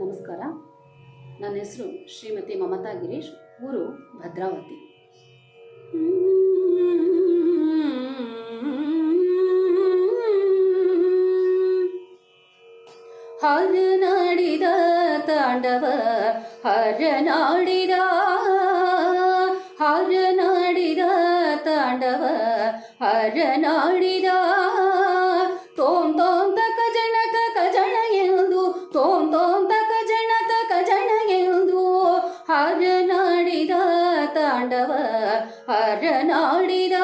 ನಮಸ್ಕಾರ. ನನ್ನ ಹೆಸರು ಶ್ರೀಮತಿ ಮಮತಾ ಗಿರೀಶ್ ಊರು ಭದ್ರಾವತಿ. ಹರನಾಡಿದ ತಾಂಡವ ಹರನಾಡಿದ ಹರನಾಡಿದ ತಾಂಡವ ಹರನಾಡಿದ ಹರನಾಡಿದ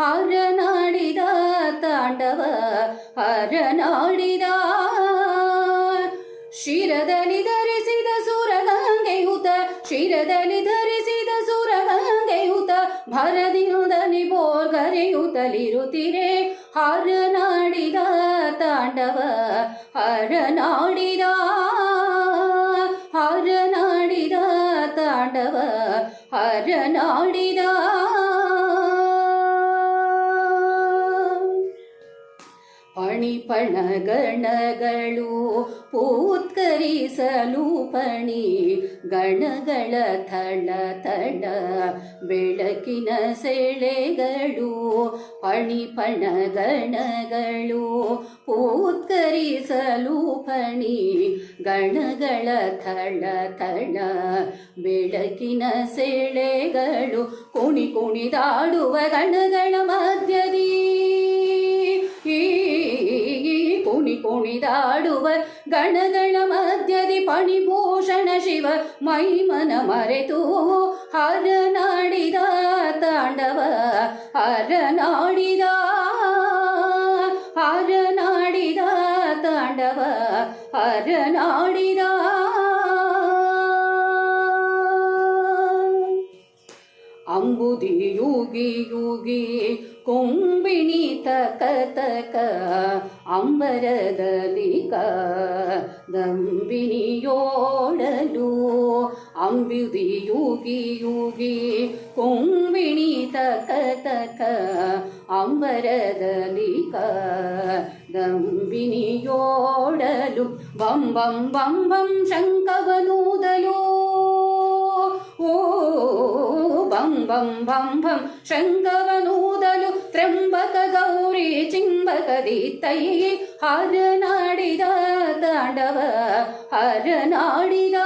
ಹರನಾಡಿದ ತಾಂಡವ ಹರನಾಡಿದ ಶಿರದಲ್ಲಿ ಧರಿಸಿದ ಸುರಗಂಗೆಯುತ ಶಿರದಲ್ಲಿ ಧರಿಸಿದ ಸುರಗಂಗೆಯುತ ಭರದಿಂದ ಬೋರ್ಗರೆಯುತ್ತಲಿರುತ್ತಿರೇ ಹರನಾಡಿದ ಪಣಿಪಣಗಣಗಳು ಪೂತ್ಕರಿಸಲು ಪಣಿ ಗಣಗಳ ಥಳ ಥಳ ಬೆಳಕಿನ ಸೆಳೆಗಳು ಪಣಿಪಣಗಣಗಳು ಪೂತ್ಕರಿಸಲು ಪಣಿ ಗಣಗಳ ಥಳ ಥಳ ಬೆಳಕಿನ ಸೆಳೆಗಳು ಕುಣಿ ಕುಣಿದಾಡುವ ಗಣಗಳ ಮಧ್ಯದಿ ಈ ಕುಣಿದಾಡುವ ಗಣಗಳ ಮಧ್ಯದಿ ಪಣಿಭೂಷಣ ಶಿವ ಮೈಮನ ಮರೆತು ಹರನಾಡಿದ ತಾಂಡವ ಹರನಾಡಿದ ಹರನಾಡಿದ ತಾಂಡವ ಹರನಾಡಿದ ಅಂಬುದಿ ಯುಗಿ ಯುಗಿ ಕೊಂಬಿಣಿ ತಕ ತಕ ಅಂಬರದಲ್ಲಿ ದಂಬಿನಿಯೋಡಲು ಅಂಬುದಿ ಯುಗಿ ಯುಗಿ ಕೊಂಬಿಣಿ ತಕ ತಕ ಅಂಬರದಲ್ಲಿ ದಂಬಿನಿಯೋಡಲು ಬಂ ಬಂ ಬಂ ಬಂ ಶಂಕವನೂದಲು ಬಂ ಬಂ ಬಂ ಬಂ ಶಂಕವನೂದಲು ತ್ರಂಬಕ ಗೌರಿ ಚಿಂಬಕದಿ ತೈ ಹರನಾಡಿದ ತಾಂಡವ ಹರನಾಡಿದ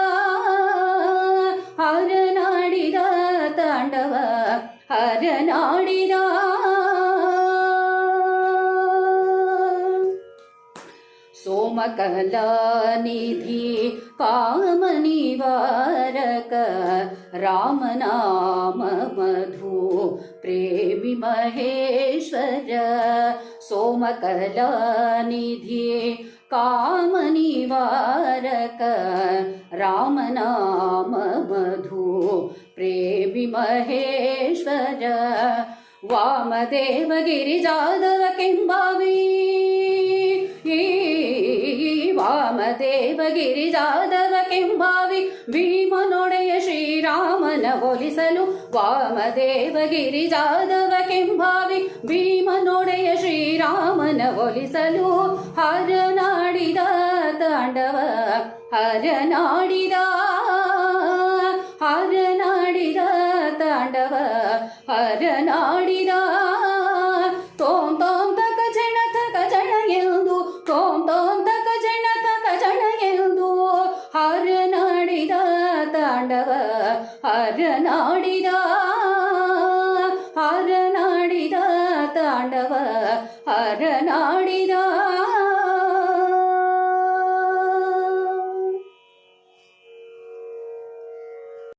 ಹರನಾಡಿದ ತಾಂಡವ ಹರನಾಡಿದ सोमकलानिधि कामनिवारक रामनाम मधु प्रेमि महेश्वर सोमकलानिधि कामनिवारक रामनाम मधु प्रेमि महेश्वर वामदेव गिरिजाधव किम्बावी ವಾಮದೇವ ಗಿರಿಜಾದವ ಕೆಂಬಾವಿ ಭೀಮನೊಡೆಯ ಶ್ರೀರಾಮನ ಒಲಿಸಲು ವಾಮದೇವ ಗಿರಿಜಾದವ ಕೆಂಬಾವಿ ಭೀಮನೊಡೆಯ ಶ್ರೀರಾಮನ ಒಲಿಸಲು ಹರನಾಡಿದ ತಾಂಡವ, ಹರನಾಡಿದ ಹರನಾಡಿದ ತಾಂಡವ, ಹರನಾಡಿದ ஆண்டவ அரணாடிதா அரணாடிதா தாண்டவ அரணாடி